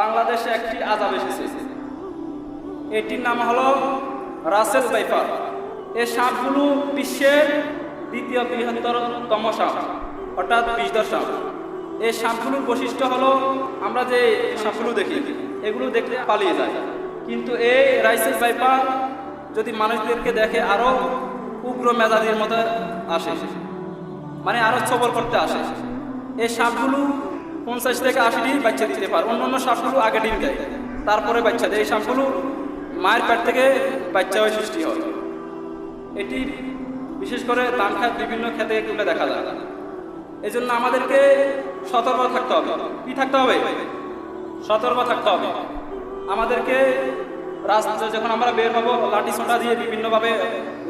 বাংলাদেশে একটি আজাব এসেছে। এটির নাম হলো রাসেল বাইপার এই সাপগুলো বিশ্বের দ্বিতীয় বৃহত্তরতম সাপ, অর্থাৎ বিষধর সাপ। এই সাপগুলোর বৈশিষ্ট্য হলো, আমরা যে সাপগুলো দেখি, এগুলো দেখলে পালিয়ে যায়। কিন্তু এই রাইসেল বাইপার যদি মানুষদেরকে দেখে আরও উগ্র মেজাজের মতো আসে মানে আরও সবর করতে আসে এই সাপগুলো পঞ্চাশ থেকে আশি দিন বাচ্চা দিতে পারে। অন্য অন্য সাপগুলো আগে ডিম দেয়, তারপরে বাচ্চা দেয়। এই সাপগুলো মায়ের পেট থেকে বাচ্চা হয়ে সৃষ্টি হয়। এটি বিশেষ করে ধান খাত বিভিন্ন খেতে এগুলো দেখা যায়। এই জন্য আমাদেরকে সতর্ক থাকতে হবে। কি থাকতে হবে? সতর্ক থাকতে হবে। আমাদেরকে রাস্তা যখন আমরা বের হব, লাঠি সোটা দিয়ে বিভিন্নভাবে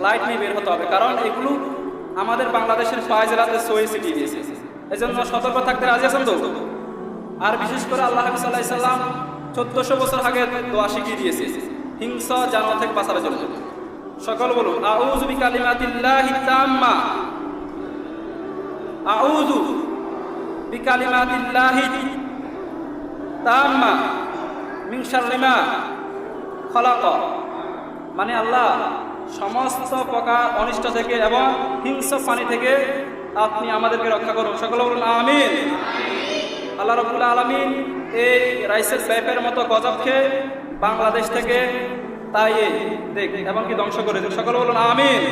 লাইট নিয়ে বের হতে হবে। কারণ এগুলো আমাদের বাংলাদেশের পায়ে জেলাতে সয়ে সিটি দিয়েছে। এই জন্য সতর্ক থাকতে রাজি আছেন তো? আর বিশেষ করে আল্লাহ হাবিব সাল্লাহ সাল্লাম চোদ্দশো বছর আগে দোয়া শিখিয়ে দিয়েছে, হিংসা জানোয়ার থেকে বাঁচার জন্য। সকল বলুন, আউযু বিকালিমাতিল্লাহি তাম্মা। আউযু বিকালিমাতিল্লাহি তাম্মা মিন শাররি মা খলাক। মানে আল্লাহ, সমস্ত প্রকার অনিষ্ট থেকে এবং হিংস্র পানি থেকে আপনি আমাদেরকে রক্ষা করুন। সকল বলুন, আমিন। আল্লাহ রবুল্লা আলমিন এই রাইসের ব্যাপের মতো গজবকে বাংলাদেশ থেকে তাই দেখ এবং কি ধ্বংস করে সকল বলুন, আমিন।